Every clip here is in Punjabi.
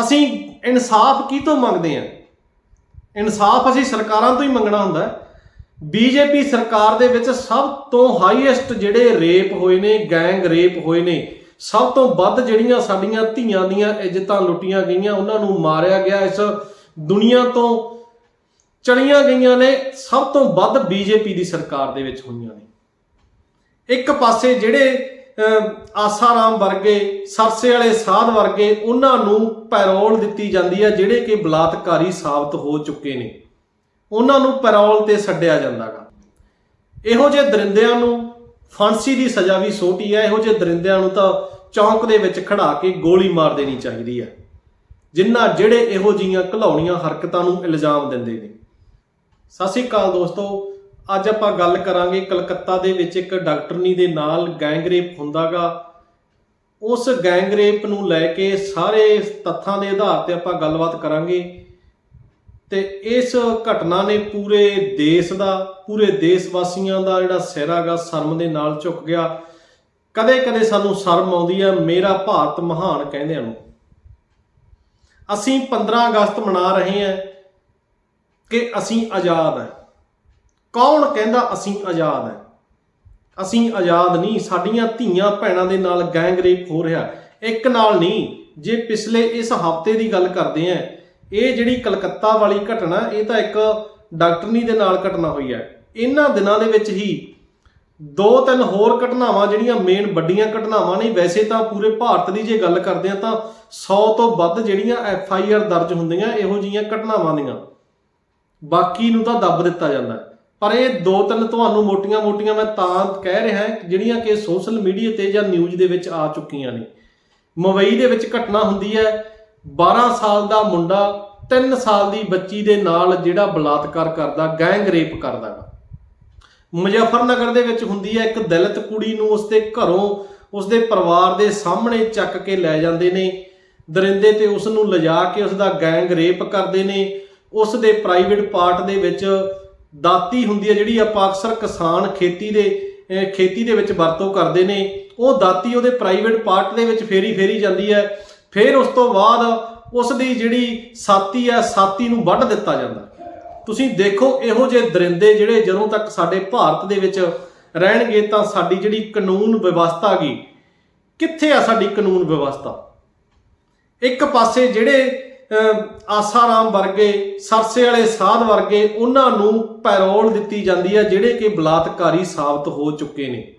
ਅਸੀਂ ਇਨਸਾਫ ਕੀ ਤੋਂ ਮੰਗਦੇ ਹਾਂ? ਇਨਸਾਫ ਅਸੀਂ ਸਰਕਾਰਾਂ ਤੋਂ ਹੀ ਮੰਗਣਾ ਹੁੰਦਾ ਬੀਜੇਪੀ ਸਰਕਾਰ ਦੇ ਵਿੱਚ ਸਭ ਤੋਂ ਹਾਈਐਸਟ ਜਿਹੜੇ ਰੇਪ ਹੋਏ ਨੇ ਗੈਂਗ ਰੇਪ ਹੋਏ ਨੇ, ਸਭ ਤੋਂ ਵੱਧ ਜਿਹੜੀਆਂ ਸਾਡੀਆਂ ਧੀਆਂ ਦੀਆਂ ਇੱਜ਼ਤਾਂ ਲੁੱਟੀਆਂ ਗਈਆਂ, ਉਹਨਾਂ ਨੂੰ ਮਾਰਿਆ ਗਿਆ ਇਸ ਦੁਨੀਆ ਤੋਂ। ਚਲੀਆਂ ਗਈਆਂ ਨੇ, ਸਭ ਤੋਂ ਵੱਧ ਬੀਜੇਪੀ ਦੀ ਸਰਕਾਰ ਦੇ ਵਿੱਚ ਹੋਈਆਂ ਨੇ। ਇੱਕ ਪਾਸੇ ਜਿਹੜੇ ਆਸਾਰਾਮ ਵਰਗੇ, ਸਰਸੇ ਵਾਲੇ ਸਾਧ ਵਰਗੇ ਉਹਨਾਂ ਨੂੰ ਪੈਰੋਲ ਦਿੱਤੀ ਜਾਂਦੀ ਹੈ ਜਿਹੜੇ ਕਿ ਬਲਾਤਕਾਰੀ ਸਾਬਤ ਹੋ ਚੁੱਕੇ ਨੇ। ਉਹਨਾਂ ਨੂੰ ਪੈਰੋਲ ਤੇ ਛੱਡਿਆ ਜਾਂਦਾਗਾ। ਇਹੋ ਜਿਹੇ ਦਰਿੰਦਿਆਂ ਨੂੰ ਫਾਂਸੀ ਦੀ ਸਜ਼ਾ ਵੀ ਸੋਟੀ ਹੈ। ਇਹੋ ਜਿਹੇ ਦਰਿੰਦਿਆਂ ਨੂੰ ਤਾਂ ਚੌਂਕ ਦੇ ਵਿੱਚ ਖੜਾ ਕੇ ਗੋਲੀ ਮਾਰ ਦੇਣੀ ਚਾਹੀਦੀ ਹੈ। ਜਿਨ੍ਹਾਂ ਜਿਹੜੇ ਇਹੋ ਜੀਆਂ ਘਲਾਉਣੀਆਂ ਹਰਕਤਾਂ ਨੂੰ ਇਲਜ਼ਾਮ ਦਿੰਦੇ ਨੇ। ਸਤਿ ਸ਼੍ਰੀ ਅਕਾਲ ਦੋਸਤੋ। ਅੱਜ ਆਪਾਂ ਗੱਲ ਕਰਾਂਗੇ ਕਲਕੱਤਾ ਦੇ ਵਿੱਚ ਇੱਕ ਡਾਕਟਰਨੀ ਦੇ ਨਾਲ ਗੈਂਗਰੇਪ ਹੁੰਦਾਗਾ। ਉਸ ਗੈਂਗਰੇਪ ਨੂੰ ਲੈ ਕੇ ਸਾਰੇ ਤੱਥਾਂ ਦੇ ਆਧਾਰ ਤੇ ਆਪਾਂ ਗੱਲਬਾਤ ਕਰਾਂਗੇ। ਤੇ ਇਸ ਘਟਨਾ ਨੇ ਪੂਰੇ ਦੇਸ਼ ਦਾ, ਪੂਰੇ ਦੇਸ਼ ਵਾਸੀਆਂ ਦਾ ਜਿਹੜਾ ਸਿਰ ਹੈਗਾ ਸ਼ਰਮ ਦੇ ਨਾਲ ਝੁਕ ਗਿਆ। ਕਦੇ ਕਦੇ ਸਾਨੂੰ ਸ਼ਰਮ ਆਉਂਦੀ ਹੈ ਮੇਰਾ ਭਾਰਤ ਮਹਾਨ ਕਹਿੰਦੇ ਨੂੰ। ਅਸੀਂ 15 ਅਗਸਤ ਮਨਾ ਰਹੇ ਹਾਂ ਕਿ ਅਸੀਂ ਆਜ਼ਾਦ ਹਾਂ। ਕੌਣ ਕਹਿੰਦਾ ਅਸੀਂ ਆਜ਼ਾਦ ਹਾਂ? ਅਸੀਂ ਆਜ਼ਾਦ ਨਹੀਂ, ਸਾਡੀਆਂ ਧੀਆਂ ਭੈਣਾਂ ਦੇ ਨਾਲ ਗੈਂਗ ਰੇਪ ਹੋ ਰਿਹਾ। ਇੱਕ ਨਾਲ ਨਹੀਂ, ਜੇ ਪਿਛਲੇ ਇਸ ਹਫ਼ਤੇ ਦੀ ਗੱਲ ਕਰਦੇ ਆਂ ਇਹ ਜਿਹੜੀ ਕਲਕੱਤਾ ਵਾਲੀ ਘਟਨਾ, ਇਹ ਤਾਂ ਇੱਕ ਡਾਕਟਰਨੀ ਦੇ ਨਾਲ ਘਟਨਾ ਹੋਈ ਹੈ। ਇਹਨਾਂ ਦਿਨਾਂ ਦੇ ਵਿੱਚ ਹੀ ਦੋ ਤਿੰਨ ਹੋਰ ਘਟਨਾਵਾਂ, ਜਿਹੜੀਆਂ ਮੇਨ ਵੱਡੀਆਂ ਘਟਨਾਵਾਂ ਨੇ, ਵੈਸੇ ਤਾਂ ਪੂਰੇ ਭਾਰਤ ਦੀ ਜੇ ਗੱਲ ਕਰਦੇ ਆ ਤਾਂ 100 ਤੋਂ ਵੱਧ ਜਿਹੜੀਆਂ ਐਫ ਆਈ ਆਰ ਦਰਜ ਹੁੰਦੀਆਂ, ਇਹੋ ਜਿਹੀਆਂ ਘਟਨਾਵਾਂ ਦੀਆਂ। ਬਾਕੀ ਨੂੰ ਤਾਂ ਦੱਬ ਦਿੱਤਾ ਜਾਂਦਾ। ਹੈ। ਪਰ ਇਹ ਦੋ ਤਿੰਨ ਤੁਹਾਨੂੰ ਮੋਟੀਆਂ-ਮੋਟੀਆਂ ਮੈਂ ਤਾਂ ਕਹਿ ਰਿਹਾ ਜਿਹੜੀਆਂ ਕਿ ਸੋਸ਼ਲ ਮੀਡੀਆ ਤੇ ਜਾਂ ਨਿਊਜ਼ ਦੇ ਵਿੱਚ ਆ ਚੁੱਕੀਆਂ ਨੇ। ਮੁੰਬਈ ਦੇ ਵਿੱਚ ਘਟਨਾ ਹੁੰਦੀ ਹੈ 12 ਸਾਲ ਦਾ ਮੁੰਡਾ 3 ਸਾਲ ਦੀ ਬੱਚੀ ਦੇ ਨਾਲ ਜਿਹੜਾ ਬਲਾਤਕਾਰ ਕਰਦਾ, ਗੈਂਗ ਰੇਪ ਕਰਦਾ। ਗਾ ਮੁਜ਼ੱਫਰਨਗਰ ਦੇ ਵਿੱਚ ਹੁੰਦੀ ਹੈ, ਇੱਕ ਦਲਿਤ ਕੁੜੀ ਨੂੰ ਉਸਦੇ ਘਰੋਂ ਉਸਦੇ ਪਰਿਵਾਰ ਦੇ ਸਾਹਮਣੇ ਚੱਕ ਕੇ ਲੈ ਜਾਂਦੇ ਨੇ। ਦਰਿੰਦੇ ਤੇ ਉਸ ਨੂੰ ਲਿਜਾ ਕੇ ਉਸ ਦਾ ਗੈਂਗ ਰੇਪ ਕਰਦੇ ਨੇ। ਉਸ ਦੇ ਪ੍ਰਾਈਵੇਟ ਪਾਰਟ ਦੇ ਵਿੱਚ ਦਾਤੀ ਹੁੰਦੀ ਹੈ ਜਿਹੜੀ ਆਪਾਂ ਅਕਸਰ ਕਿਸਾਨ ਖੇਤੀ ਦੇ ਖੇਤੀ ਦੇ ਵਿੱਚ ਵਰਤੋਂ ਕਰਦੇ ਨੇ, ਉਹ ਦਾਤੀ ਉਹਦੇ ਪ੍ਰਾਈਵੇਟ ਪਾਰਟ ਦੇ ਵਿੱਚ ਫੇਰੀ ਫੇਰੀ ਜਾਂਦੀ ਹੈ, ਫਿਰ ਉਸ ਤੋਂ ਬਾਅਦ ਉਸ ਦੀ ਜਿਹੜੀ ਸਾਤੀ ਹੈ, ਸਾਤੀ ਨੂੰ ਵੱਢ ਦਿੱਤਾ ਜਾਂਦਾ। ਤੁਸੀਂ ਦੇਖੋ ਇਹੋ ਜਿਹੇ ਦਰਿੰਦੇ ਜਿਹੜੇ ਜਦੋਂ ਤੱਕ ਸਾਡੇ ਭਾਰਤ ਦੇ ਵਿੱਚ ਰਹਿਣਗੇ ਤਾਂ ਸਾਡੀ ਜਿਹੜੀ ਕਾਨੂੰਨ ਵਿਵਸਥਾ ਗਈ ਕਿੱਥੇ ਆ ਸਾਡੀ ਕਾਨੂੰਨ ਵਿਵਸਥਾ? ਇੱਕ ਪਾਸੇ ਜਿਹੜੇ ਆਸਾਰਾਮ ਵਰਗੇ, ਸਰਸੇ ਵਾਲੇ ਸਾਧ ਵਰਗੇ ਉਹਨਾਂ ਨੂੰ ਪੈਰੋਲ ਦਿੱਤੀ ਜਾਂਦੀ ਹੈ, ਜਿਹੜੇ ਕਿ ਬਲਾਤਕਾਰੀ ਸਾਬਤ ਹੋ ਚੁੱਕੇ ਨੇ।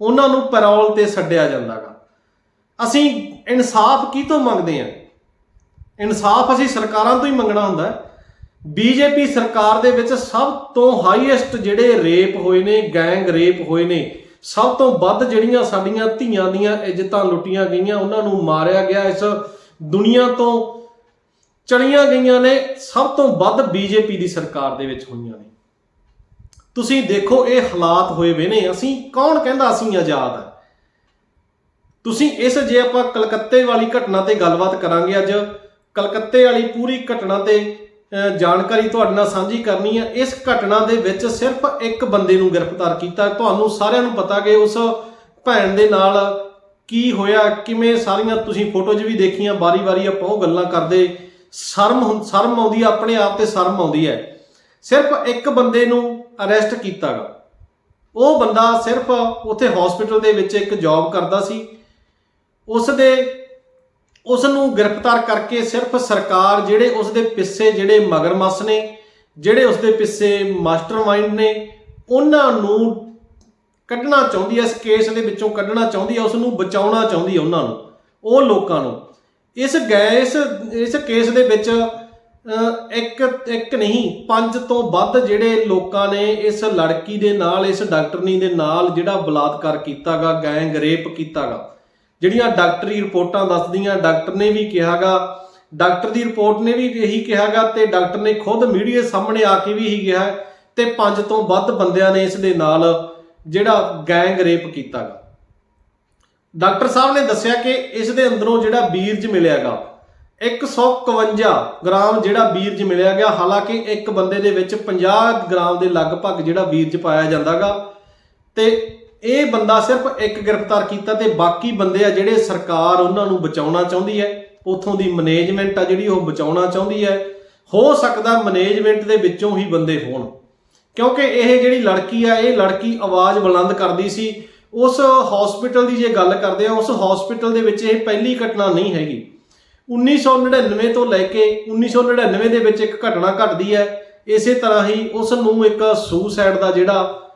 ਉਹਨਾਂ ਨੂੰ ਪੈਰੋਲ ਤੇ ਛੱਡਿਆ ਜਾਂਦਾਗਾ। ਅਸੀਂ ਇਨਸਾਫ ਕੀ ਤੋਂ ਮੰਗਦੇ ਹਾਂ? ਇਨਸਾਫ ਅਸੀਂ ਸਰਕਾਰਾਂ ਤੋਂ ਹੀ ਮੰਗਣਾ ਹੁੰਦਾ ਬੀਜੇਪੀ ਸਰਕਾਰ ਦੇ ਵਿੱਚ ਸਭ ਤੋਂ ਹਾਈਐਸਟ ਜਿਹੜੇ ਰੇਪ ਹੋਏ ਨੇ ਗੈਂਗ ਰੇਪ ਹੋਏ ਨੇ, ਸਭ ਤੋਂ ਵੱਧ ਜਿਹੜੀਆਂ ਸਾਡੀਆਂ ਧੀਆਂ ਦੀਆਂ ਇੱਜ਼ਤਾਂ ਲੁੱਟੀਆਂ ਗਈਆਂ, ਉਹਨਾਂ ਨੂੰ ਮਾਰਿਆ ਗਿਆ ਇਸ ਦੁਨੀਆ ਤੋਂ। ਚਲੀਆਂ ਗਈਆਂ ਨੇ ਸਭ ਤੋਂ ਵੱਧ ਬੀਜੇਪੀ ਦੀ ਸਰਕਾਰ ਦੇ ਵਿੱਚ ਹੋਈਆਂ ਨੇ। ਤੁਸੀਂ ਦੇਖੋ ਇਹ ਹਾਲਾਤ ਹੋਏ ਵੇ ਨੇ। ਅਸੀਂ ਕੌਣ ਕਹਿੰਦਾ ਅਸੀਂ ਆਜ਼ਾਦ ਆ? ਤੁਸੀਂ ਇਸ ਜੇ ਆਪਾਂ ਕਲਕੱਤੇ ਵਾਲੀ ਘਟਨਾ ਤੇ ਗੱਲਬਾਤ ਕਰਾਂਗੇ ਅੱਜ, ਕਲਕੱਤੇ ਵਾਲੀ ਪੂਰੀ ਘਟਨਾ ਤੇ ਜਾਣਕਾਰੀ ਤੁਹਾਡੇ ਨਾਲ ਸਾਂਝੀ ਕਰਨੀ ਹੈ ਇਸ ਘਟਨਾ ਦੇ ਵਿੱਚ ਸਿਰਫ ਇੱਕ ਬੰਦੇ ਨੂੰ ਗ੍ਰਿਫਤਾਰ ਕੀਤਾ। ਤੁਹਾਨੂੰ ਸਾਰਿਆਂ ਨੂੰ ਪਤਾ ਕਿ ਉਸ ਭੈਣ ਦੇ ਨਾਲ ਕੀ ਹੋਇਆ, ਕਿਵੇਂ ਸਾਰੀਆਂ ਤੁਸੀਂ ਫੋਟੋਜ਼ ਵੀ ਦੇਖੀਆਂ, ਵਾਰੀ-ਵਾਰੀ ਆਪਾਂ ਉਹ ਗੱਲਾਂ ਕਰਦੇ ਸ਼ਰਮ ਹੁੰ- ਸ਼ਰਮ ਆਉਂਦੀ ਹੈ ਆਪਣੇ ਆਪ ਤੇ ਸ਼ਰਮ ਆਉਂਦੀ ਹੈ। ਸਿਰਫ ਇੱਕ ਬੰਦੇ ਨੂੰ ਅਰੈਸਟ ਕੀਤਾਗਾ। ਉਹ ਬੰਦਾ ਸਿਰਫ ਉੱਥੇ ਹਸਪੀਟਲ ਦੇ ਵਿੱਚ ਇੱਕ ਜੌਬ ਕਰਦਾ ਸੀ। ਉਸ ਦੇ ਉਸ ਨੂੰ ਗ੍ਰਿਫਤਾਰ ਕਰਕੇ ਸਿਰਫ ਸਰਕਾਰ ਜਿਹੜੇ ਉਸ ਦੇ ਪਿੱਛੇ ਜਿਹੜੇ ਮਗਰਮੱਸ ਨੇ, ਜਿਹੜੇ ਉਸ ਦੇ ਪਿੱਛੇ ਮਾਸਟਰਮਾਈਂਡ ਨੇ, ਉਹਨਾਂ ਨੂੰ ਕੱਢਣਾ ਚਾਹੁੰਦੀ ਹੈ, ਇਸ ਕੇਸ ਦੇ ਵਿੱਚੋਂ ਕੱਢਣਾ ਚਾਹੁੰਦੀ ਹੈ ਉਸ ਨੂੰ ਬਚਾਉਣਾ ਚਾਹੁੰਦੀ ਹੈ ਉਹਨਾਂ ਨੂੰ, ਉਹ ਲੋਕਾਂ ਨੂੰ। ਇਸ ਗੈਸ, ਇਸ ਕੇਸ ਦੇ ਵਿੱਚ ਇੱਕ ਇੱਕ ਨਹੀਂ, ਪੰਜ ਤੋਂ ਵੱਧ ਜਿਹੜੇ ਲੋਕਾਂ ਨੇ ਇਸ ਲੜਕੀ ਦੇ ਨਾਲ, ਇਸ ਡਾਕਟਰਨੀ ਦੇ ਨਾਲ ਜਿਹੜਾ ਬਲਾਤਕਾਰ ਕੀਤਾਗਾ, ਗੈਂਗ ਰੇਪ ਕੀਤਾਗਾ। ਜਿਹੜੀਆਂ ਡਾਕਟਰੀ ਰਿਪੋਰਟਾਂ ਦੱਸਦੀਆਂ, ਡਾਕਟਰ ਨੇ ਵੀ ਕਿਹਾਗਾ, ਡਾਕਟਰ ਦੀ ਰਿਪੋਰਟ ਨੇ ਵੀ ਇਹੀ ਕਿਹਾਗਾ ਤੇ ਡਾਕਟਰ ਨੇ ਖੁਦ ਮੀਡੀਆ ਸਾਹਮਣੇ ਆ ਕੇ ਵੀ ਇਹੀ ਕਿਹਾ ਤੇ ਪੰਜ ਤੋਂ ਵੱਧ ਬੰਦਿਆਂ ਨੇ ਇਸ ਦੇ ਨਾਲ ਜਿਹੜਾ ਗੈਂਗ ਰੇਪ ਕੀਤਾਗਾ। ਡਾਕਟਰ ਸਾਹਿਬ ਨੇ ਦੱਸਿਆ ਕਿ ਇਸ ਦੇ ਅੰਦਰੋਂ ਜਿਹੜਾ ਬੀਰਜ ਮਿਲਿਆਗਾ 151 ਗ੍ਰਾਮ ਜਿਹੜਾ ਬੀਰਜ ਮਿਲਿਆ ਗਿਆ, ਹਾਲਾਂਕਿ ਇੱਕ ਬੰਦੇ ਦੇ ਵਿੱਚ 50 ਗ੍ਰਾਮ ਦੇ ਲਗਭਗ ਜਿਹੜਾ ਬੀਰਜ ਪਾਇਆ ਜਾਂਦਾਗਾ ਤੇ ਇਹ ਬੰਦਾ ਸਿਰਫ ਇੱਕ ਗ੍ਰਿਫਤਾਰ ਕੀਤਾ ਤੇ ਬਾਕੀ ਬੰਦੇ ਆ ਜਿਹੜੇ ਸਰਕਾਰ ਉਹਨਾਂ ਨੂੰ ਬਚਾਉਣਾ ਚਾਹੁੰਦੀ ਹੈ, ਉਥੋਂ ਦੀ ਮੈਨੇਜਮੈਂਟ ਆ ਜਿਹੜੀ ਉਹ ਬਚਾਉਣਾ ਚਾਹੁੰਦੀ ਹੈ। ਹੋ ਸਕਦਾ ਮੈਨੇਜਮੈਂਟ ਦੇ ਵਿੱਚੋਂ ਹੀ ਬੰਦੇ ਹੋਣ, ਕਿਉਂਕਿ ਇਹ ਜਿਹੜੀ ਲੜਕੀ ਆ, ਇਹ ਲੜਕੀ ਆਵਾਜ਼ ਬੁਲੰਦ ਕਰਦੀ ਸੀ। ਉਸ ਹਸਪੀਟਲ ਦੀ ਜੇ ਗੱਲ ਕਰਦੇ ਆ ਉਸ ਹਸਪੀਟਲ ਦੇ ਵਿੱਚ ਇਹ ਪਹਿਲੀ ਘਟਨਾ ਨਹੀਂ ਹੈਗੀ। 1999 ਤੋਂ ਲੈ ਕੇ 1999 ਦੇ ਵਿੱਚ ਇੱਕ ਘਟਨਾ ਘਟਦੀ ਹੈ। ਇਸੇ ਤਰ੍ਹਾਂ ਹੀ ਉਸ ਨੂੰ ਇੱਕ ਸੂਸਾਈਡ ਦਾ ਜਿਹੜਾ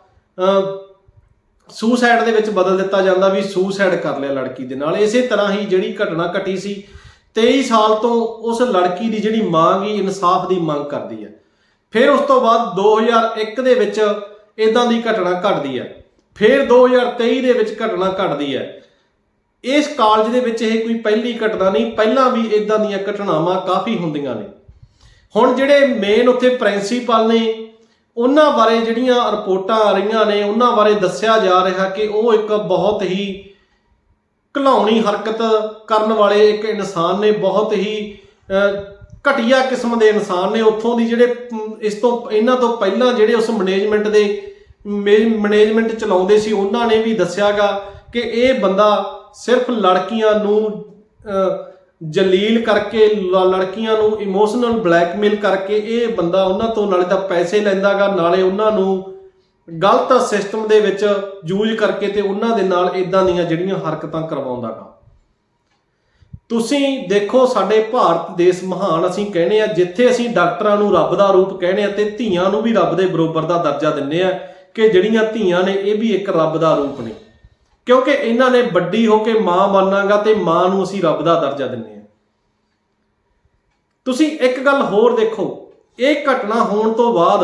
ਸੂਸਾਈਡ ਦੇ ਵਿੱਚ ਬਦਲ ਦਿੱਤਾ ਜਾਂਦਾ ਵੀ ਸੂਸਾਈਡ ਕਰ ਲਿਆ ਲੜਕੀ ਦੇ ਨਾਲ। ਇਸੇ ਤਰ੍ਹਾਂ ਹੀ ਜਿਹੜੀ ਘਟਨਾ ਘਟੀ ਸੀ 23 ਸਾਲ ਤੋਂ ਉਸ ਲੜਕੀ ਦੀ ਜਿਹੜੀ ਮਾਂ ਹੀ ਇਨਸਾਫ ਦੀ ਮੰਗ ਕਰਦੀ ਹੈ। ਫਿਰ ਉਸ ਤੋਂ ਬਾਅਦ 2001 ਦੇ ਵਿੱਚ ਇਦਾਂ ਦੀ ਘਟਨਾ ਘਟਦੀ ਹੈ। ਫਿਰ 2023 ਦੇ ਵਿੱਚ ਘਟਨਾ ਘਟਦੀ ਹੈ। ਇਸ ਕਾਲਜ ਦੇ ਵਿੱਚ ਇਹ ਕੋਈ ਪਹਿਲੀ ਘਟਨਾ ਨਹੀਂ, ਪਹਿਲਾਂ ਵੀ ਇਦਾਂ ਦੀਆਂ ਘਟਨਾਵਾਂ ਕਾਫੀ ਹੁੰਦੀਆਂ ਨੇ। ਹੁਣ ਜਿਹੜੇ ਮੇਨ ਉੱਥੇ ਪ੍ਰਿੰਸੀਪਲ ਨੇ, ਉਹਨਾਂ ਬਾਰੇ ਜਿਹੜੀਆਂ ਰਿਪੋਰਟਾਂ ਆ ਰਹੀਆਂ ਨੇ, ਉਹਨਾਂ ਬਾਰੇ ਦੱਸਿਆ ਜਾ ਰਿਹਾ ਕਿ ਉਹ ਇੱਕ ਬਹੁਤ ਹੀ ਘਲਾਉਣੀ ਹਰਕਤ ਕਰਨ ਵਾਲੇ ਇੱਕ ਇਨਸਾਨ ਨੇ, ਬਹੁਤ ਹੀ ਘਟੀਆ ਕਿਸਮ ਦੇ ਇਨਸਾਨ ਨੇ। ਉੱਥੋਂ ਦੀ ਜਿਹੜੇ, ਇਸ ਤੋਂ, ਇਹਨਾਂ ਤੋਂ ਪਹਿਲਾਂ ਜਿਹੜੇ ਉਸ ਮੈਨੇਜਮੈਂਟ ਦੇ ਮੈਨੇਜਮੈਂਟ ਚਲਾਉਂਦੇ ਸੀ ਉਹਨਾਂ ਨੇ ਵੀ ਦੱਸਿਆਗਾ ਕਿ ਇਹ ਬੰਦਾ ਸਿਰਫ ਲੜਕੀਆਂ ਨੂੰ ਅਹ, ਜਲੀਲ ਕਰਕੇ ਲ- ਲੜਕੀਆਂ ਨੂੰ ਇਮੋਸ਼ਨਲ ਬਲੈਕਮੇਲ ਕਰਕੇ ਇਹ ਬੰਦਾ ਉਹਨਾਂ ਤੋਂ ਨਾਲੇ ਤਾਂ ਪੈਸੇ ਲੈਂਦਾਗਾ ਨਾਲੇ ਉਹਨਾਂ ਨੂੰ ਗਲਤ ਸਿਸਟਮ ਦੇ ਵਿੱਚ ਯੂਜ਼ ਕਰਕੇ ਤੇ ਉਹਨਾਂ ਦੇ ਨਾਲ ਇਦਾਂ ਦੀਆਂ ਜਿਹੜੀਆਂ ਹਰਕਤਾਂ ਕਰਵਾਉਂਦਾਗਾ। ਤੁਸੀਂ ਦੇਖੋ ਸਾਡੇ ਭਾਰਤ ਦੇਸ਼ ਮਹਾਨ ਅਸੀਂ ਕਹਿੰਦੇ ਆ ਜਿੱਥੇ ਅਸੀਂ ਡਾਕਟਰਾਂ ਨੂੰ ਰੱਬ ਦਾ ਰੂਪ ਕਹਿੰਦੇ ਆ ਤੇ ਧੀਆਂ ਨੂੰ ਵੀ ਰੱਬ ਦੇ ਬਰੋਬਰ ਦਾ ਦਰਜਾ ਦਿੰਦੇ ਆ ਕਿ ਜਿਹੜੀਆਂ ਧੀਆਂ ਨੇ, ਇਹ ਵੀ ਇੱਕ ਰੱਬ ਦਾ ਰੂਪ ਨੇ। ਕਿਉਂਕਿ ਇਹਨਾਂ ਨੇ ਵੱਡੀ ਹੋ ਕੇ ਮਾਂ ਬਣਨਾਗਾ ਤੇ ਮਾਂ ਨੂੰ ਅਸੀਂ ਰੱਬ ਦਾ ਦਰਜਾ ਦਿੰਦੇ ਆ। ਤੁਸੀਂ ਇੱਕ ਗੱਲ ਹੋਰ ਦੇਖੋ, ਇਹ ਘਟਨਾ ਹੋਣ ਤੋਂ ਬਾਅਦ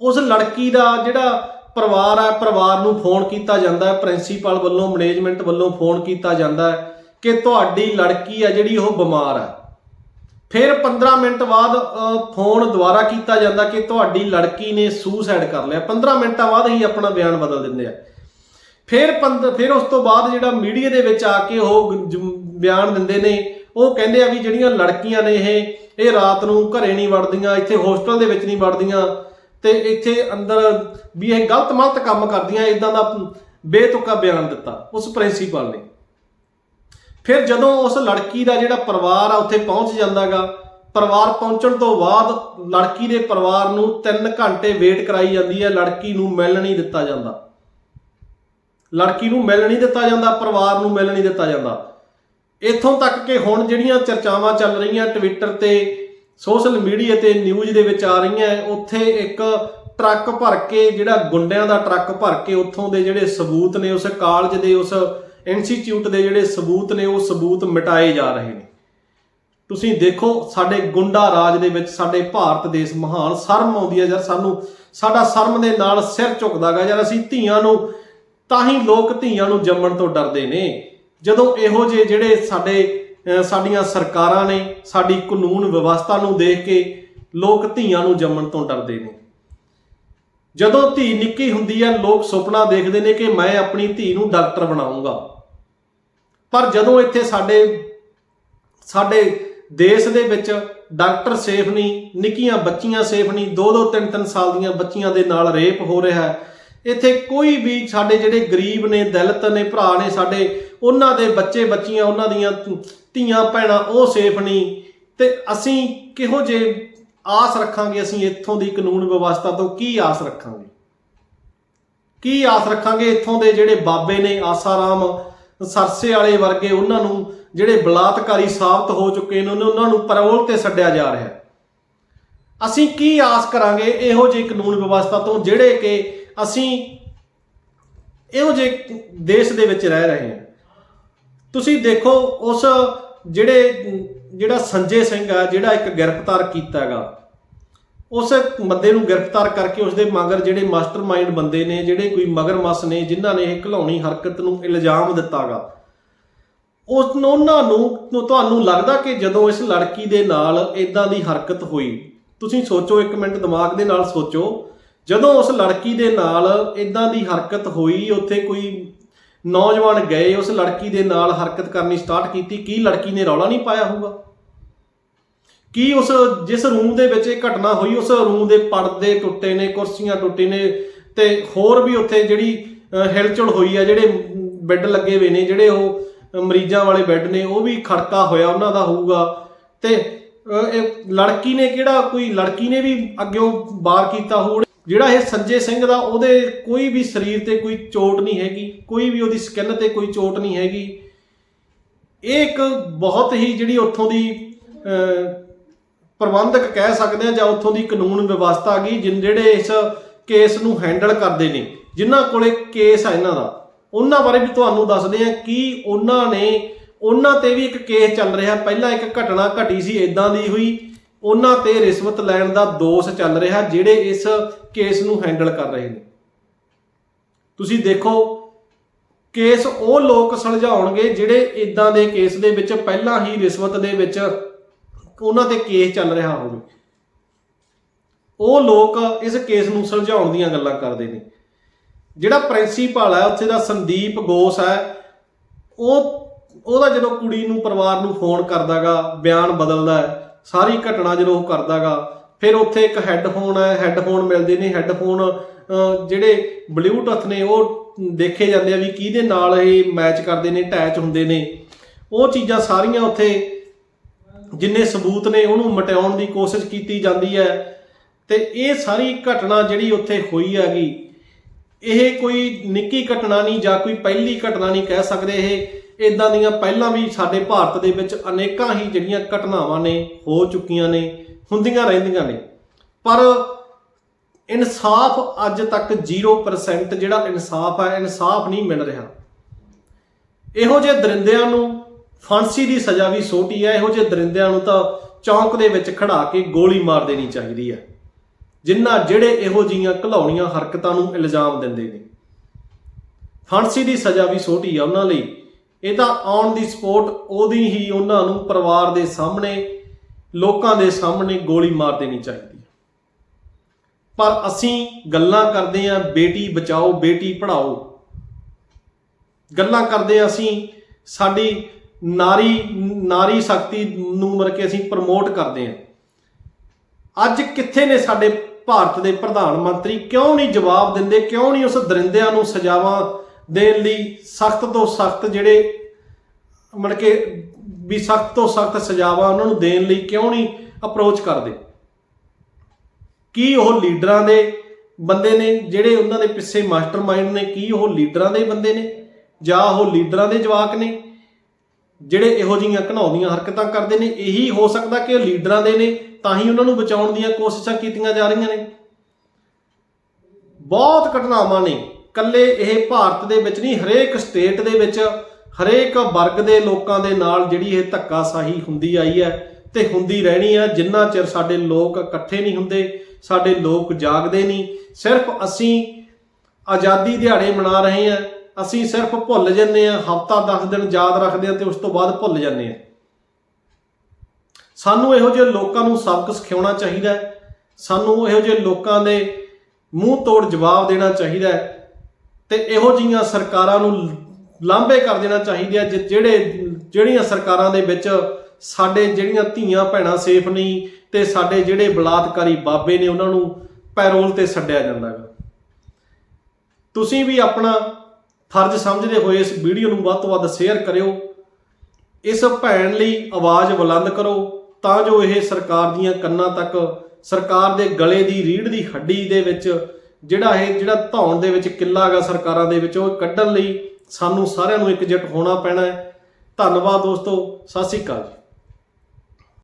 ਉਸ ਲੜਕੀ ਦਾ ਜਿਹੜਾ ਪਰਿਵਾਰ ਹੈ ਪਰਿਵਾਰ ਨੂੰ ਫੋਨ ਕੀਤਾ ਜਾਂਦਾ ਹੈ, ਪ੍ਰਿੰਸੀਪਲ ਵੱਲੋਂ, ਮੈਨੇਜਮੈਂਟ ਵੱਲੋਂ ਫੋਨ ਕੀਤਾ ਜਾਂਦਾ ਹੈ ਕਿ ਤੁਹਾਡੀ ਲੜਕੀ ਹੈ ਜਿਹੜੀ ਉਹ ਬਿਮਾਰ ਹੈ। ਫਿਰ 15 ਮਿੰਟ ਬਾਅਦ ਫੋਨ ਦੁਬਾਰਾ ਕੀਤਾ ਜਾਂਦਾ ਕਿ ਤੁਹਾਡੀ ਲੜਕੀ ਨੇ ਸੂਸਾਈਡ ਕਰ ਲਿਆ। 15 ਮਿੰਟਾਂ ਬਾਅਦ ਹੀ ਆਪਣਾ ਬਿਆਨ ਬਦਲ ਦਿੰਦੇ ਆ। ਫਿਰ ਪੰਦ, ਫਿਰ ਉਸ ਤੋਂ ਬਾਅਦ ਜਿਹੜਾ ਮੀਡੀਆ ਦੇ ਵਿੱਚ ਆ ਕੇ ਉਹ ਜ- ਬਿਆਨ ਦਿੰਦੇ ਨੇ, ਉਹ ਕਹਿੰਦੇ ਆ ਵੀ ਜਿਹੜੀਆਂ ਲੜਕੀਆਂ ਨੇ ਇਹ ਇਹ ਰਾਤ ਨੂੰ ਘਰੇ ਨਹੀਂ ਵੜਦੀਆਂ, ਇੱਥੇ ਹੋਸਟਲ ਦੇ ਵਿੱਚ ਨਹੀਂ ਵੜਦੀਆਂ ਤੇ ਇੱਥੇ ਅੰਦਰ ਵੀ ਇਹ ਗਲਤ ਮਲਤ ਕੰਮ ਕਰਦੀਆਂ ਇਦਾਂ ਦਾ ਬੇਤੁਕਾ ਬਿਆਨ ਦਿੱਤਾ, ਉਸ ਪ੍ਰਿੰਸੀਪਲ ਨੇ। ਫਿਰ ਜਦੋਂ ਉਸ ਲੜਕੀ ਦਾ ਜਿਹੜਾ ਪਰਿਵਾਰ ਆ ਉੱਥੇ ਪਹੁੰਚ ਜਾਂਦਾਗਾ, ਪਰਿਵਾਰ ਪਹੁੰਚਣ ਤੋਂ ਬਾਅਦ ਲੜਕੀ ਦੇ ਪਰਿਵਾਰ ਨੂੰ 3 ਘੰਟੇ ਵੇਟ ਕਰਾਈ ਜਾਂਦੀ ਹੈ, ਲੜਕੀ ਨੂੰ ਮਿਲਣ ਨਹੀਂ ਦਿੱਤਾ ਜਾਂਦਾ। ਲੜਕੀ ਨੂੰ ਮਿਲ ਨਹੀਂ ਦਿੱਤਾ ਜਾਂਦਾ, ਪਰਿਵਾਰ ਨੂੰ ਮਿਲਣ ਨਹੀਂ ਦਿੱਤਾ ਜਾਂਦਾ। ਇੱਥੋਂ ਤੱਕ ਕਿ ਹੁਣ ਜਿਹੜੀਆਂ ਚਰਚਾਵਾਂ ਚੱਲ ਰਹੀਆਂ ਟਵਿੱਟਰ ਤੇ ਸੋਸ਼ਲ ਮੀਡੀਆ ਤੇ ਨਿਊਜ਼ ਦੇ ਵਿੱਚ ਆ ਰਹੀਆਂ, ਉੱਥੇ ਇੱਕ ਟਰੱਕ ਭਰ ਕੇ, ਜਿਹੜਾ ਗੁੰਡਿਆਂ ਦਾ ਟਰੱਕ ਭਰ ਕੇ, ਉੱਥੋਂ ਦੇ ਜਿਹੜੇ ਸਬੂਤ ਨੇ, ਉਸ ਕਾਲਜ ਦੇ, ਉਸ ਇੰਸਟੀਚਿਊਟ ਦੇ ਜਿਹੜੇ ਸਬੂਤ ਨੇ, ਉਹ ਸਬੂਤ ਮਿਟਾਏ ਜਾ ਰਹੇ ਨੇ। ਤੁਸੀਂ ਦੇਖੋ, ਸਾਡੇ ਗੁੰਡਾ ਰਾਜ ਦੇ ਵਿੱਚ, ਸਾਡੇ ਭਾਰਤ ਦੇਸ਼ ਮਹਾਨ ਸ਼ਰਮ ਆਉਂਦੀ ਹੈ ਯਾਰ ਸਾਨੂੰ, ਸਾਡਾ ਸ਼ਰਮ ਦੇ ਨਾਲ ਸਿਰ ਝੁਕਦਾਗਾ ਯਾਰ ਅਸੀਂ ਧੀਆਂ ਨੂੰ, ਤਾਂ ਹੀ ਲੋਕ ਧੀਆਂ ਨੂੰ ਜੰਮਣ ਤੋਂ ਡਰਦੇ ਨੇ। ਜਦੋਂ ਇਹੋ ਜਿਹੇ ਜਿਹੜੇ ਸਾਡੇ ਸਾਡੀਆਂ ਸਰਕਾਰਾਂ ਨੇ, ਸਾਡੀ ਕਾਨੂੰਨ ਵਿਵਸਥਾ ਨੂੰ ਦੇਖ ਕੇ ਲੋਕ ਧੀਆਂ ਨੂੰ ਜੰਮਣ ਤੋਂ ਡਰਦੇ ਨੇ। ਜਦੋਂ ਧੀ ਨਿੱਕੀ ਹੁੰਦੀ ਹੈ ਲੋਕ ਸੁਪਨਾ ਦੇਖਦੇ ਨੇ ਕਿ ਮੈਂ ਆਪਣੀ ਧੀ ਨੂੰ ਡਾਕਟਰ ਬਣਾਉਂਗਾ। ਪਰ ਜਦੋਂ ਇੱਥੇ ਸਾਡੇ ਸਾਡੇ ਦੇਸ਼ ਦੇ ਵਿੱਚ ਡਾਕਟਰ ਸੇਫ ਨਹੀਂ, ਨਿੱਕੀਆਂ ਬੱਚੀਆਂ ਸੇਫ ਨਹੀਂ 2-2 3-3 ਸਾਲ ਦੀਆਂ ਬੱਚੀਆਂ ਦੇ ਨਾਲ ਰੇਪ ਹੋ ਰਿਹਾ ਹੈ, ਇੱਥੇ ਕੋਈ ਵੀ ਸਾਡੇ ਜਿਹੜੇ ਗਰੀਬ ਨੇ, ਦਲਿਤ ਨੇ, ਭਰਾ ਨੇ ਸਾਡੇ, ਉਹਨਾਂ ਦੇ ਬੱਚੇ ਬੱਚੀਆਂ, ਉਹਨਾਂ ਦੀਆਂ ਧੀਆਂ, ਭੈਣਾਂ, ਉਹ ਸੇਫ ਨਹੀਂ। ਤੇ ਅਸੀਂ ਕਿਹੋ ਜੇ ਆਸ ਰੱਖਾਂਗੇ ਅਸੀਂ ਇੱਥੋਂ ਦੀ ਕਾਨੂੰਨ ਵਿਵਸਥਾ ਤੋਂ ਕੀ ਆਸ ਰੱਖਾਂਗੇ? ਕੀ ਆਸ ਰੱਖਾਂਗੇ ਇੱਥੋਂ ਦੇ ਜਿਹੜੇ ਬਾਬੇ ਨੇ ਆਸਾਰਾਮ ਸਰਸੇ ਵਾਲੇ ਵਰਗੇ ਉਹਨਾਂ ਨੂੰ, ਜਿਹੜੇ ਬਲਾਤਕਾਰੀ ਸਾਬਤ ਹੋ ਚੁੱਕੇ ਨੇ ਉਹਨਾਂ ਨੂੰ ਪਰੋਲ ਤੇ ਛੱਡਿਆ ਜਾ ਰਿਹਾ ਅਸੀਂ ਕੀ ਆਸ ਕਰਾਂਗੇ ਇਹੋ ਜਿਹੇ ਕਾਨੂੰਨ ਵਿਵਸਥਾ ਤੋਂ ਜਿਹੜੇ ਕਿ ਅਸੀਂ ਇਹੋ ਜਿਹੇ ਦੇਸ਼ ਦੇ ਵਿੱਚ ਰਹਿ ਰਹੇ ਹਾਂ? ਤੁਸੀਂ ਦੇਖੋ ਉਸ ਜਿਹੜੇ, ਜਿਹੜਾ ਸੰਜੇ ਸਿੰਘ ਆ, ਜਿਹੜਾ ਇੱਕ ਗ੍ਰਿਫਤਾਰ ਕੀਤਾ ਉਸ ਬੰਦੇ ਨੂੰ ਗ੍ਰਿਫਤਾਰ ਕਰਕੇ ਉਸ ਦੇ ਮਗਰ ਜਿਹੜੇ ਮਾਸਟਰਮਾਈਂਡ ਬੰਦੇ ਨੇ, ਜਿਹੜੇ ਕੋਈ ਮਗਰਮੱਛ ਨੇ, ਜਿਨ੍ਹਾਂ ਨੇ ਇਹ ਘਲਾਉਣੀ ਹਰਕਤ ਨੂੰ ਇਲਜ਼ਾਮ ਦਿੱਤਾਗਾ ਉਸ ਨੂੰ, ਉਹਨਾਂ ਨੂੰ ਤੁਹਾਨੂੰ ਲੱਗਦਾ ਕਿ ਜਦੋਂ ਇਸ ਲੜਕੀ ਦੇ ਨਾਲ ਇਦਾਂ ਦੀ ਹਰਕਤ ਹੋਈ, ਤੁਸੀਂ ਸੋਚੋ ਇੱਕ ਮਿੰਟ, ਦਿਮਾਗ ਦੇ ਨਾਲ ਸੋਚੋ, ਜਦੋਂ ਉਸ ਲੜਕੀ ਦੇ ਨਾਲ ਇਦਾਂ ਦੀ ਹਰਕਤ ਹੋਈ, ਉੱਥੇ ਕੋਈ ਨੌਜਵਾਨ ਗਏ, ਉਸ ਲੜਕੀ ਦੇ ਨਾਲ ਹਰਕਤ ਕਰਨੀ ਸਟਾਰਟ ਕੀਤੀ, ਕੀ ਲੜਕੀ ਨੇ ਰੌਲਾ ਨਹੀਂ ਪਾਇਆ ਹੋਊਗਾ? ਕੀ ਉਸ, ਜਿਸ ਰੂਮ ਦੇ ਵਿੱਚ ਇਹ ਘਟਨਾ ਹੋਈ, ਉਸ ਰੂਮ ਦੇ ਪਰਦੇ ਟੁੱਟੇ ਨੇ, ਕੁਰਸੀਆਂ ਟੁੱਟੇ ਨੇ, ਤੇ ਹੋਰ ਵੀ ਉੱਥੇ ਜਿਹੜੀ ਹਿਲਚੁਲ ਹੋਈ ਆ, ਜਿਹੜੇ ਬੈੱਡ ਲੱਗੇ ਹੋਏ ਨੇ, ਜਿਹੜੇ ਉਹ ਮਰੀਜ਼ਾਂ ਵਾਲੇ ਬੈੱਡ ਨੇ, ਉਹ ਵੀ ਖੜਕਾ ਹੋਇਆ, ਉਹਨਾਂ ਦਾ ਹੋਊਗਾ। ਤੇ ਇਹ ਲੜਕੀ ਨੇ ਕਿਹੜਾ, ਕੋਈ ਲੜਕੀ ਨੇ ਵੀ ਅੱਗਿਓਂ ਬਾਰ ਕੀਤਾ ਹੋਊ? ਜਿਹੜਾ ਇਹ ਸੰਜੇ ਸਿੰਘ ਦਾ, ਉਹਦੇ ਕੋਈ ਵੀ ਸਰੀਰ ਤੇ ਕੋਈ ਚੋਟ ਨਹੀਂ ਹੈਗੀ, ਕੋਈ ਵੀ ਉਹਦੀ ਸਕਿਨ ਤੇ ਕੋਈ ਚੋਟ ਨਹੀਂ ਹੈਗੀ। ਇਹ ਇੱਕ ਬਹੁਤ ਹੀ ਜਿਹੜੀ ਉੱਥੋਂ ਦੀ ਪ੍ਰਬੰਧਕ ਕਹਿ ਸਕਦੇ ਆ ਜਾਂ ਉੱਥੋਂ ਦੀ ਕਾਨੂੰਨ ਵਿਵਸਥਾ ਗਈ, ਜਿਨ, ਜਿਹੜੇ ਇਸ ਕੇਸ ਨੂੰ ਹੈਂਡਲ ਕਰਦੇ ਨੇ। ਜਿਨ੍ਹਾਂ ਕੋਲੇ ਕੇਸ ਆ ਇਹਨਾਂ ਦਾ। ਉਹਨਾਂ ਬਾਰੇ ਵੀ ਤੁਹਾਨੂੰ ਦੱਸਦੇ ਆ ਕਿ ਉਹਨਾਂ ਨੇ, ਉਹਨਾਂ ਤੇ ਵੀ ਇੱਕ ਕੇਸ ਚੱਲ ਰਿਹਾ। ਪਹਿਲਾਂ ਇੱਕ ਘਟਨਾ ਘਟੀ ਸੀ ਇਦਾਂ ਦੀ ਹੋਈ। ਉਹਨਾਂ ਤੇ ਰਿਸ਼ਵਤ ਲੈਣ ਦਾ ਦੋਸ਼ ਚੱਲ ਰਿਹਾ ਜਿਹੜੇ ਇਸ ਕੇਸ ਨੂੰ ਹੈਂਡਲ ਕਰ ਰਹੇ ਨੇ। ਤੁਸੀਂ ਦੇਖੋ, ਕੇਸ ਉਹ ਲੋਕ ਸੁਲਝਾਉਣਗੇ ਜਿਹੜੇ ਇਦਾਂ ਦੇ ਕੇਸ ਦੇ ਵਿੱਚ ਪਹਿਲਾਂ ਹੀ ਰਿਸ਼ਵਤ ਦੇ ਵਿੱਚ ਉਹਨਾਂ ਤੇ ਕੇਸ ਚੱਲ ਰਿਹਾ ਹੋਵੇ। ਉਹ ਲੋਕ ਇਸ ਕੇਸ ਨੂੰ ਸੁਲਝਾਉਣ ਦੀਆਂ ਗੱਲਾਂ ਕਰਦੇ ਨੇ। ਜਿਹੜਾ ਪ੍ਰਿੰਸੀਪਲ ਹੈ, ਉੱਥੇ ਦਾ ਸੰਦੀਪ ਗੋਸ ਹੈ, ਉਹ ਉਹਦਾ ਜਦੋਂ ਕੁੜੀ ਨੂੰ ਪਰਿਵਾਰ ਨੂੰ ਫੋਨ ਕਰਦਾਗਾ, ਬਿਆਨ ਬਦਲਦਾ ਹੈ ਸਾਰੀ ਘਟਨਾ ਜਦੋਂ ਉਹ ਕਰਦਾਗਾ ਫਿਰ ਉੱਥੇ ਇੱਕ ਹੈੱਡਫੋਨ ਹੈ ਹੈੱਡਫੋਨ ਮਿਲਦੇ ਨੇ ਹੈੱਡਫੋਨ ਅਹ, ਜਿਹੜੇ ਬਲੂਟੁੱਥ ਨੇ ਉਹ ਦੇਖੇ ਜਾਂਦੇ ਆ ਵੀ ਕਿਹਦੇ ਨਾਲ ਇਹ ਮੈਚ ਕਰਦੇ ਨੇ ਅਟੈਚ ਹੁੰਦੇ ਨੇ। ਉਹ ਚੀਜ਼ਾਂ ਸਾਰੀਆਂ ਉੱਥੇ ਜਿੰਨੇ ਸਬੂਤ ਨੇ ਉਹਨੂੰ ਮਟਿਆਉਣ ਦੀ ਕੋਸ਼ਿਸ਼ ਕੀਤੀ ਜਾਂਦੀ ਹੈ। ਤੇ ਇਹ ਸਾਰੀ ਘਟਨਾ ਜਿਹੜੀ ਉੱਥੇ ਹੋਈ ਹੈਗੀ ਇਹ ਕੋਈ ਨਿੱਕੀ ਘਟਨਾ ਨਹੀਂ ਜਾਂ ਕੋਈ ਪਹਿਲੀ ਘਟਨਾ ਨਹੀਂ ਕਹਿ ਸਕਦੇ ਇਹ। ਇਦਾਂ ਦੀਆਂ ਪਹਿਲਾਂ ਵੀ ਸਾਡੇ ਭਾਰਤ ਦੇ ਵਿੱਚ ਅਨੇਕਾਂ ਹੀ ਜਿਹੜੀਆਂ ਘਟਨਾਵਾਂ ਨੇ, ਹੋ ਚੁੱਕੀਆਂ ਨੇ, ਹੁੰਦੀਆਂ ਰਹਿੰਦੀਆਂ ਨੇ। ਪਰ ਇਨਸਾਫ ਅੱਜ ਤੱਕ 0% ਜਿਹੜਾ ਇਨਸਾਫ ਹੈ, ਇਨਸਾਫ ਨਹੀਂ ਮਿਲ ਰਿਹਾ। ਇਹੋ ਜਿਹੇ ਦਰਿੰਦਿਆਂ ਨੂੰ ਫਾਂਸੀ ਦੀ ਸਜ਼ਾ ਵੀ ਛੋਟੀ ਹੈ, ਇਹੋ ਜਿਹੇ ਦਰਿੰਦਿਆਂ ਨੂੰ ਤਾਂ ਚੌਂਕ ਦੇ ਵਿੱਚ ਖੜਾ ਕੇ ਗੋਲੀ ਮਾਰ ਦੇਣੀ ਚਾਹੀਦੀ ਹੈ। ਜਿਨ੍ਹਾਂ ਜਿਹੜੇ ਇਹੋ ਜੀਆਂ ਘਲਾਉਣੀਆਂ ਹਰਕਤਾਂ ਨੂੰ ਇਲਜ਼ਾਮ ਦਿੰਦੇ ਨੇ। ਫਾਂਸੀ ਦੀ ਸਜ਼ਾ ਵੀ ਛੋਟੀ ਆ ਉਹਨਾਂ ਲਈ। ਇਹ ਤਾਂ ਆਨ ਦੀ ਸਪੋਰਟ ਉਹਦੀ ਹੀ ਉਹਨਾਂ ਨੂੰ ਪਰਿਵਾਰ ਦੇ ਸਾਹਮਣੇ, ਲੋਕਾਂ ਦੇ ਸਾਹਮਣੇ ਗੋਲੀ ਮਾਰ ਦੇਣੀ ਚਾਹੀਦੀ ਪਰ ਅਸੀਂ ਗੱਲਾਂ ਕਰਦੇ ਆਂ ਬੇਟੀ ਬਚਾਓ, ਬੇਟੀ ਪੜ੍ਹਾਓ। ਗੱਲਾਂ ਕਰਦੇ ਹਾਂ ਅਸੀਂ, ਸਾਡੀ ਨਾਰੀ ਨਾਰੀ ਸ਼ਕਤੀ ਨੂੰ ਮਰ ਕੇ ਅਸੀਂ ਪ੍ਰਮੋਟ ਕਰਦੇ ਹਾਂ। ਅੱਜ ਕਿੱਥੇ ਨੇ ਸਾਡੇ ਭਾਰਤ ਦੇ ਪ੍ਰਧਾਨ ਮੰਤਰੀ? ਕਿਉਂ ਨਹੀਂ ਜਵਾਬ ਦਿੰਦੇ, ਕਿਉਂ ਨਹੀਂ ਉਸ ਦਰਿੰਦਿਆਂ ਨੂੰ ਸਜ਼ਾਵਾਂ ਦੇਣ ਲਈ ਸਖਤ ਤੋਂ ਸਖਤ ਜਿਹੜੇ ਮੜ ਕੇ ਵੀ ਸਖਤ ਤੋਂ ਸਖਤ ਸਜ਼ਾਵਾਂ ਉਹਨਾਂ ਨੂੰ ਦੇਣ ਲਈ ਕਿਉਂ ਨਹੀਂ ਅਪਰੋਚ ਕਰਦੇ? ਕੀ ਉਹ ਲੀਡਰਾਂ ਦੇ ਬੰਦੇ ਨੇ ਜਿਹੜੇ ਉਹਨਾਂ ਦੇ ਪਿੱਛੇ ਮਾਸਟਰਮਾਈਂਡ ਨੇ, ਕੀ ਉਹ ਲੀਡਰਾਂ ਦੇ ਬੰਦੇ ਨੇ ਜਾਂ ਉਹ ਲੀਡਰਾਂ ਦੇ ਜਵਾਕ ਨੇ ਜਿਹੜੇ ਇਹੋ ਜਿਹੀਆਂ ਘਣਾਉਂਦੀਆਂ ਹਰਕਤਾਂ ਕਰਦੇ ਨੇ? ਇਹੀ ਹੋ ਸਕਦਾ ਕਿ ਉਹ ਲੀਡਰਾਂ ਦੇ ਨੇ, ਤਾਂ ਹੀ ਉਹਨਾਂ ਨੂੰ ਬਚਾਉਣ ਦੀਆਂ ਕੋਸ਼ਿਸ਼ਾਂ ਕੀਤੀਆਂ ਜਾ ਰਹੀਆਂ ਨੇ। ਬਹੁਤ ਘਟਨਾਵਾਂ ਨੇ। ਕੱਲੇ ਇਹ ਭਾਰਤ ਦੇ ਵਿੱਚ ਨਹੀਂ, ਹਰੇਕ ਸਟੇਟ ਦੇ ਵਿੱਚ, ਹਰੇਕ ਵਰਗ ਦੇ ਲੋਕਾਂ ਦੇ ਨਾਲ ਜਿਹੜੀ ਇਹ ਧੱਕਾਸ਼ਾਹੀ ਹੁੰਦੀ ਆਈ ਹੈ ਤੇ ਹੁੰਦੀ ਰਹਿਣੀ ਹੈ, ਜਿੰਨਾ ਚਿਰ ਸਾਡੇ ਲੋਕ ਇਕੱਠੇ ਨਹੀਂ ਹੁੰਦੇ, ਸਾਡੇ ਲੋਕ ਜਾਗਦੇ ਨਹੀਂ। ਸਿਰਫ ਅਸੀਂ ਆਜ਼ਾਦੀ ਦਿਹਾੜੇ ਮਨਾ ਰਹੇ ਹਾਂ, ਅਸੀਂ ਸਿਰਫ ਭੁੱਲ ਜੰਨੇ ਆ ਹਫਤਾ 10 ਦਿਨ ਯਾਦ ਰੱਖਦੇ ਆ ਤੇ ਉਸ ਤੋਂ ਬਾਅਦ ਭੁੱਲ ਜਾਂਦੇ ਆ ਸਾਨੂੰ ਇਹੋ ਜਿਹੇ ਲੋਕਾਂ ਨੂੰ ਸਬਕ ਸਿਖਾਉਣਾ ਚਾਹੀਦਾ ਸਾਨੂੰ ਇਹੋ ਜਿਹੇ ਲੋਕਾਂ ਦੇ ਮੂੰਹ ਤੋੜ ਜਵਾਬ ਦੇਣਾ ਚਾਹੀਦਾ ਤੇ ਇਹੋ ਜਿਹੀਆਂ ਸਰਕਾਰਾਂ ਨੂੰ ਲਾਂਭੇ ਕਰ ਦੇਣਾ ਚਾਹੀਦਾ ਜਿ- ਜਿਹੜੇ, ਜਿਹੜੀਆਂ ਸਰਕਾਰਾਂ ਦੇ ਵਿੱਚ ਸਾਡੇ ਜਿਹੜੀਆਂ ਧੀਆਂ ਭੈਣਾਂ ਸੇਫ ਨਹੀਂ ਤੇ ਸਾਡੇ ਜਿਹੜੇ ਬਲਾਤਕਾਰੀ ਬਾਬੇ ਨੇ ਉਹਨਾਂ ਨੂੰ ਪੈਰੋਲ ਤੇ ਛੱਡਿਆ ਜਾਂਦਾ ਹੈ ਤੁਸੀਂ ਵੀ ਆਪਣਾ ਫਰਜ਼ ਸਮਝਦੇ ਹੋਏ ਇਸ ਵੀਡੀਓ ਨੂੰ ਵੱਧ ਤੋਂ ਵੱਧ ਸ਼ੇਅਰ ਕਰਿਓ। ਇਸ ਭੈਣ ਲਈ ਆਵਾਜ਼ ਬੁਲੰਦ ਕਰੋ ਤਾਂ ਜੋ ਇਹ ਸਰਕਾਰ ਦੀਆਂ ਕੰਨਾਂ ਤੱਕ, ਸਰਕਾਰ ਦੇ ਗਲੇ ਦੀ ਰੀੜ ਦੀ ਹੱਡੀ ਦੇ ਵਿੱਚ ਜਿਹੜਾ ਇਹ ਜਿਹੜਾ ਧੌਣ ਦੇ ਵਿੱਚ ਕਿੱਲਾ ਹੈਗਾ ਸਰਕਾਰਾਂ ਦੇ ਵਿੱਚ, ਉਹ ਕੱਢਣ ਲਈ ਸਾਨੂੰ ਸਾਰਿਆਂ ਨੂੰ ਇਕਜੁੱਟ ਹੋਣਾ ਪੈਣਾ ਹੈ। ਧੰਨਵਾਦ ਦੋਸਤੋ, ਸਤਿ ਸ਼੍ਰੀ ਅਕਾਲ ਜੀ।